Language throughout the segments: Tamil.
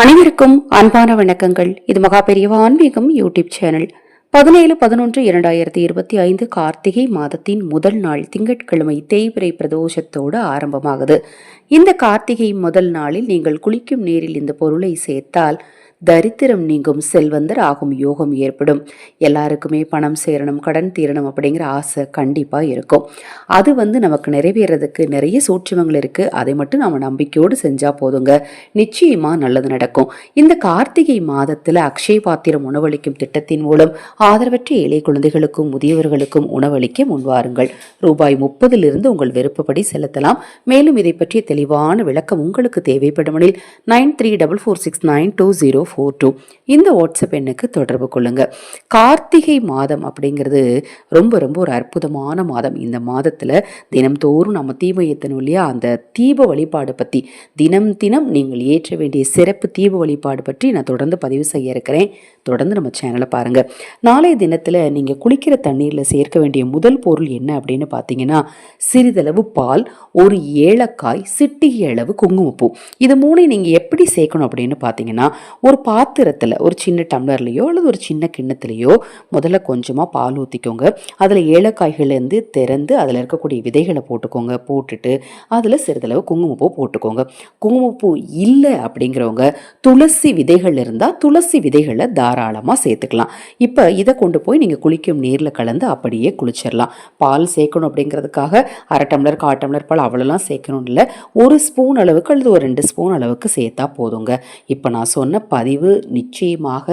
அனைவருக்கும் அன்பான வணக்கங்கள். இது மகா பெரியவா ஆன்மீகம் யூடியூப் சேனல். பதினேழு பதினொன்று இரண்டாயிரத்தி இருபத்தி ஐந்து கார்த்திகை மாதத்தின் முதல் நாள் திங்கட்கிழமை தேய்பிரை பிரதோஷத்தோடு ஆரம்பமாகுது. இந்த கார்த்திகை முதல் நாளில் நீங்கள் குளிக்கும் நீரில் இந்த பொருளை சேர்த்தால் தரித்திரம் நீங்கும் செல்வந்தர் ஆகும் யோகம் ஏற்படும். எல்லாருக்குமே பணம் சேரணும் கடன் தீரணும் அப்படிங்கிற ஆசை கண்டிப்பாக இருக்கும். அது வந்து நமக்கு நிறைவேறதுக்கு நிறைய சூட்சமங்கள் இருக்குது அதை மட்டும் நம்ம நம்பிக்கையோடு செஞ்சால் போதுங்க. நிச்சயமாக நல்லது நடக்கும். இந்த கார்த்திகை மாதத்தில் அக்ஷய பாத்திரம் உணவளிக்கும் திட்டத்தின் மூலம் ஆதரவற்ற ஏழை குழந்தைகளுக்கும் முதியவர்களுக்கும் உணவளிக்க முன்வாருங்கள். ரூபாய் முப்பதிலிருந்து உங்கள் விருப்பப்படி செலுத்தலாம். மேலும் இதை பற்றிய தெளிவான விளக்கம் உங்களுக்கு தேவைப்படுமெனில் nine three double four six nine two zero four two இந்த வாட்ஸ்அப் எண்ணுக்கு தொடர்பு கொள்ளுங்க. கார்த்திகை மாதம் அப்படிங்கிறது ரொம்ப ரொம்ப ஒரு அற்புதமான மாதம். இந்த மாதத்தில் தினம்தோறும் நம்ம தீபம் ஏத்தணும் இல்லையா? அந்த தீப வழிபாடு பற்றி தினம் தினம் நீங்கள் ஏற்ற வேண்டிய சிறப்பு தீப வழிபாடு பற்றி நான் தொடர்ந்து பதிவு செய்ய இருக்கிறேன். தொடர்ந்து நம்ம சேனலை பாருங்கள் நாளைய தினத்தில் நீங்கள் குளிக்கிற தண்ணீரில் சேர்க்க வேண்டிய முதல் பொருள் என்ன அப்படின்னு பார்த்தீங்கன்னா சிறிதளவு பால் ஒரு ஏலக்காய் சிட்டிகை அளவு குங்குமப்பூ. இது மூணையும் நீங்கள் எப்படி சேர்க்கணும் அப்படின்னு பார்த்தீங்கன்னா ஒரு பாத்திரத்தில் ஒரு சின்ன டம்ளர்லேயோ அல்லது ஒரு சின்ன கிண்ணத்துலேயோ முதல்ல கொஞ்சமாக பால் ஊற்றிக்கோங்க அதில் ஏலக்காய்கள்லேருந்து திறந்து அதில் இருக்கக்கூடிய விதைகளை போட்டுக்கோங்க. போட்டுட்டு அதில் சிறிதளவு குங்குமப்பூ போட்டுக்கோங்க. குங்குமப்பூ இல்லை அப்படிங்கிறவங்க துளசி விதைகள் இருந்தால் துளசி விதைகளை தாராளமாக சேர்த்துக்கலாம். இப்போ இதை கொண்டு போய் நீங்கள் குளிக்கும் நீரில் கலந்து அப்படியே குளிச்சிடலாம் பால் சேர்க்கணும் அப்படிங்கிறதுக்காக அரை டம்ளர் கால் டம்ளர் பால் அவ்வளோலாம் சேர்க்கணும் இல்லை. ஒரு ஸ்பூன் அளவுக்கு அல்லது ஒரு ரெண்டு ஸ்பூன் அளவுக்கு சேர்த்தா போதுங்க. இப்போ நான் சொன்ன அறிவு நிச்சயமாக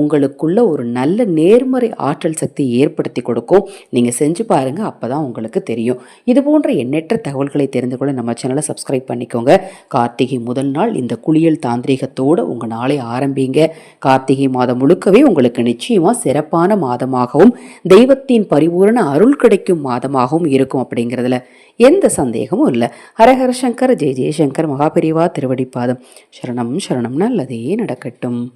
உங்களுக்குள்ள ஒரு நல்ல நேர்மறை ஆற்றல் சக்தி ஏற்படுத்தி கொடுக்கும். நீங்கள் செஞ்சு பாருங்கள் அப்போ தான் உங்களுக்கு தெரியும். இது போன்ற எண்ணற்ற தகவல்களை தெரிந்து கொள்ள நம்ம சேனலை சப்ஸ்கிரைப் பண்ணிக்கோங்க. கார்த்திகை முதல் நாள் இந்த குளியல் தாந்திரிகத்தோடு உங்கள் நாளை ஆரம்பிங்க. கார்த்திகை மாதம் முழுக்கவே உங்களுக்கு நிச்சயமாக சிறப்பான மாதமாகவும் தெய்வத்தின் பரிபூரண அருள் கிடைக்கும் மாதமாகவும் இருக்கும் அப்படிங்கிறதுல. எந்த சந்தேகமும் இல்லை. ஹரஹர சங்கர் ஜெய ஜெயசங்கர் மகாபெரிவா திருவடிப்பாதம். சரணம் சரணம் நல்லதே நடக்கட்டும்.